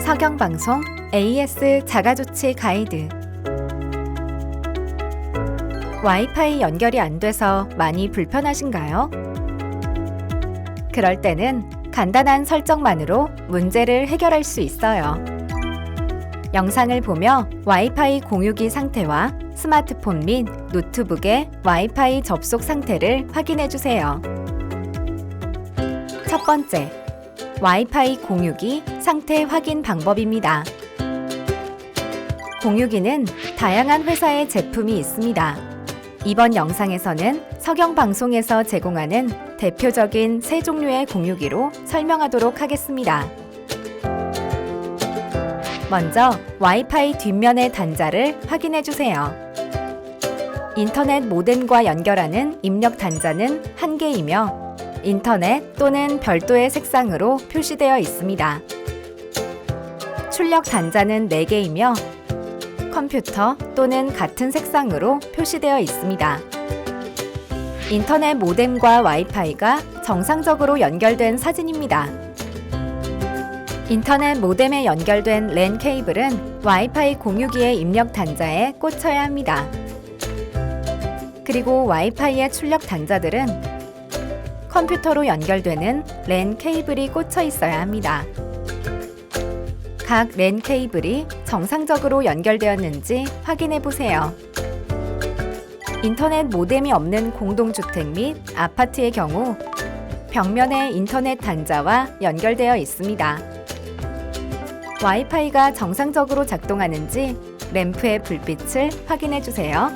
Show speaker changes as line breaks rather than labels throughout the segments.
서경방송 AS 자가조치 가이드 와이파이 연결이 안 돼서 많이 불편하신가요? 그럴 때는 간단한 설정만으로 문제를 해결할 수 있어요. 영상을 보며 와이파이 공유기 상태와 스마트폰 및 노트북의 와이파이 접속 상태를 확인해 주세요. 첫 번째, 와이파이 공유기 상태 확인 방법입니다. 공유기는 다양한 회사의 제품이 있습니다. 이번 영상에서는 서경방송에서 제공하는 대표적인 세 종류의 공유기로 설명하도록 하겠습니다. 먼저 와이파이 뒷면의 단자를 확인해 주세요. 인터넷 모뎀과 연결하는 입력 단자는 한 개이며 인터넷 또는 별도의 색상으로 표시되어 있습니다. 출력 단자는 4개이며 컴퓨터 또는 같은 색상으로 표시되어 있습니다. 인터넷 모뎀과 와이파이가 정상적으로 연결된 사진입니다. 인터넷 모뎀에 연결된 랜 케이블은 와이파이 공유기의 입력 단자에 꽂혀야 합니다. 그리고 와이파이의 출력 단자들은 컴퓨터로 연결되는 랜 케이블이 꽂혀 있어야 합니다. 각 랜 케이블이 정상적으로 연결되었는지 확인해 보세요. 인터넷 모뎀이 없는 공동주택 및 아파트의 경우 벽면에 인터넷 단자와 연결되어 있습니다. 와이파이가 정상적으로 작동하는지 램프의 불빛을 확인해 주세요.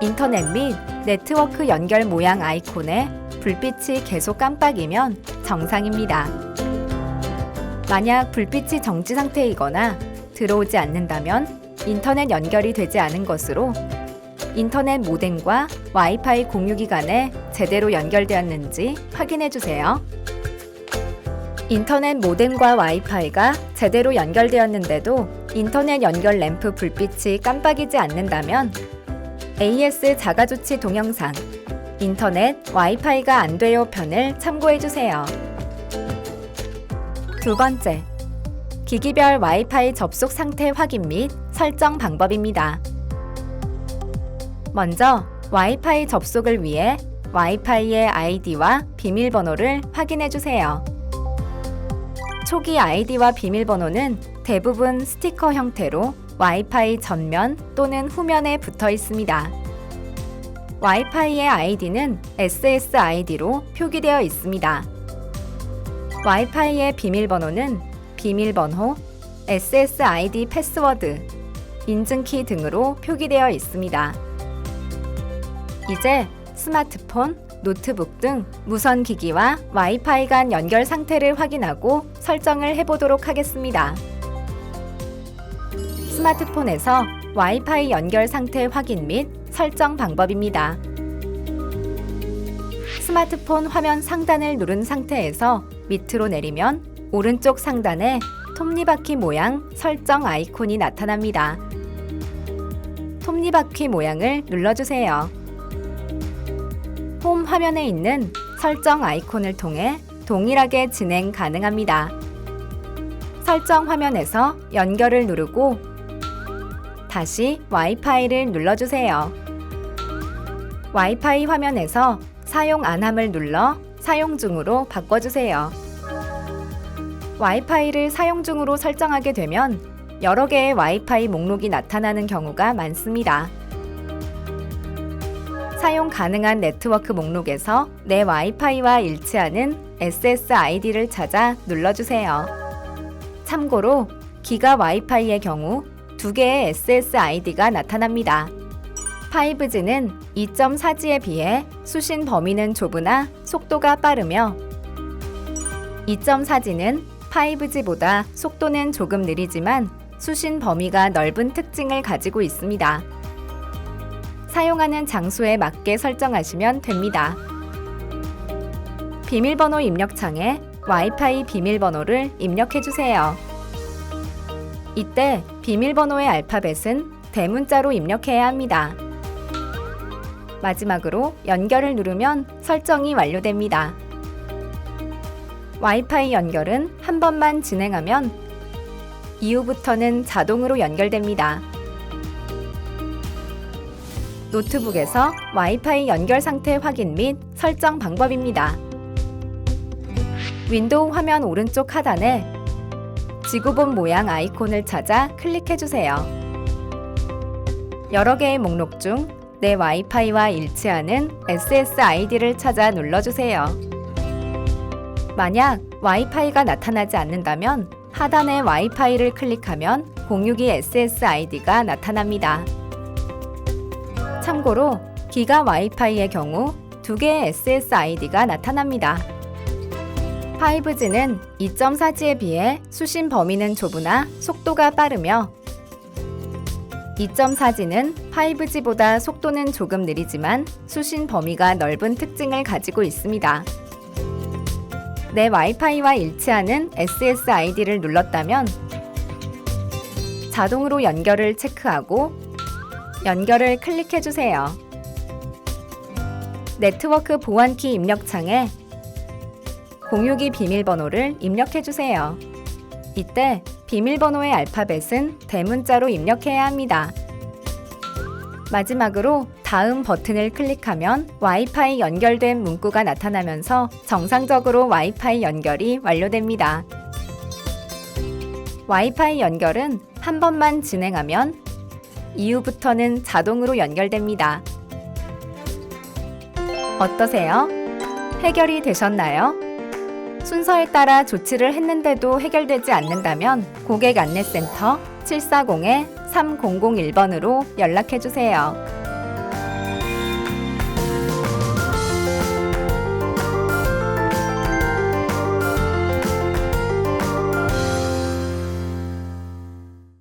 인터넷 및 네트워크 연결 모양 아이콘에 불빛이 계속 깜빡이면 정상입니다. 만약 불빛이 정지 상태이거나 들어오지 않는다면 인터넷 연결이 되지 않은 것으로 인터넷 모뎀과 와이파이 공유기 간에 제대로 연결되었는지 확인해 주세요. 인터넷 모뎀과 와이파이가 제대로 연결되었는데도 인터넷 연결 램프 불빛이 깜빡이지 않는다면 AS 자가조치 동영상 인터넷 와이파이가 안 돼요 편을 참고해 주세요. 두 번째, 기기별 와이파이 접속 상태 확인 및 설정 방법입니다. 먼저 와이파이 접속을 위해 와이파이의 아이디와 비밀번호를 확인해 주세요. 초기 아이디와 비밀번호는 대부분 스티커 형태로 와이파이 전면 또는 후면에 붙어 있습니다. 와이파이의 아이디는 SSID로 표기되어 있습니다. 와이파이의 비밀번호는 비밀번호, SSID 패스워드, 인증키 등으로 표기되어 있습니다. 이제 스마트폰, 노트북 등 무선 기기와 와이파이 간 연결 상태를 확인하고 설정을 해보도록 하겠습니다. 스마트폰에서 와이파이 연결 상태 확인 및 설정 방법입니다. 스마트폰 화면 상단을 누른 상태에서 밑으로 내리면 오른쪽 상단에 톱니바퀴 모양 설정 아이콘이 나타납니다. 톱니바퀴 모양을 눌러주세요. 홈 화면에 있는 설정 아이콘을 통해 동일하게 진행 가능합니다. 설정 화면에서 연결을 누르고 다시 와이파이를 눌러주세요. 와이파이 화면에서 사용 안 함을 눌러 사용 중으로 바꿔주세요. 와이파이를 사용 중으로 설정하게 되면 여러 개의 와이파이 목록이 나타나는 경우가 많습니다. 사용 가능한 네트워크 목록에서 내 와이파이와 일치하는 SSID를 찾아 눌러주세요. 참고로 기가 와이파이의 경우 두 개의 SSID가 나타납니다. 5G는 2.4G에 비해 수신 범위는 좁으나 속도가 빠르며 2.4G는 5G보다 속도는 조금 느리지만 수신 범위가 넓은 특징을 가지고 있습니다. 사용하는 장소에 맞게 설정하시면 됩니다. 비밀번호 입력창에 와이파이 비밀번호를 입력해 주세요. 이때 비밀번호의 알파벳은 대문자로 입력해야 합니다. 마지막으로 연결을 누르면 설정이 완료됩니다. 와이파이 연결은 한 번만 진행하면 이후부터는 자동으로 연결됩니다. 노트북에서 와이파이 연결 상태 확인 및 설정 방법입니다. 윈도우 화면 오른쪽 하단에 지구본 모양 아이콘을 찾아 클릭해주세요. 여러 개의 목록 중 내 와이파이와 일치하는 SSID를 찾아 눌러주세요. 만약 와이파이가 나타나지 않는다면 하단의 와이파이를 클릭하면 공유기 SSID가 나타납니다. 참고로 기가 와이파이의 경우 두 개의 SSID가 나타납니다. 5G는 2.4G에 비해 수신 범위는 좁으나 속도가 빠르며 2.4G는 5G보다 속도는 조금 느리지만 수신 범위가 넓은 특징을 가지고 있습니다. 내 와이파이와 일치하는 SSID를 눌렀다면 자동으로 연결을 체크하고 연결을 클릭해 주세요. 네트워크 보안키 입력창에 공유기 비밀번호를 입력해 주세요. 이때 비밀번호의 알파벳은 대문자로 입력해야 합니다. 마지막으로 다음 버튼을 클릭하면 와이파이 연결된 문구가 나타나면서 정상적으로 와이파이 연결이 완료됩니다. 와이파이 연결은 한 번만 진행하면 이후부터는 자동으로 연결됩니다. 어떠세요? 해결이 되셨나요? 순서에 따라 조치를 했는데도 해결되지 않는다면 고객 안내센터 740-3001번으로 연락해 주세요.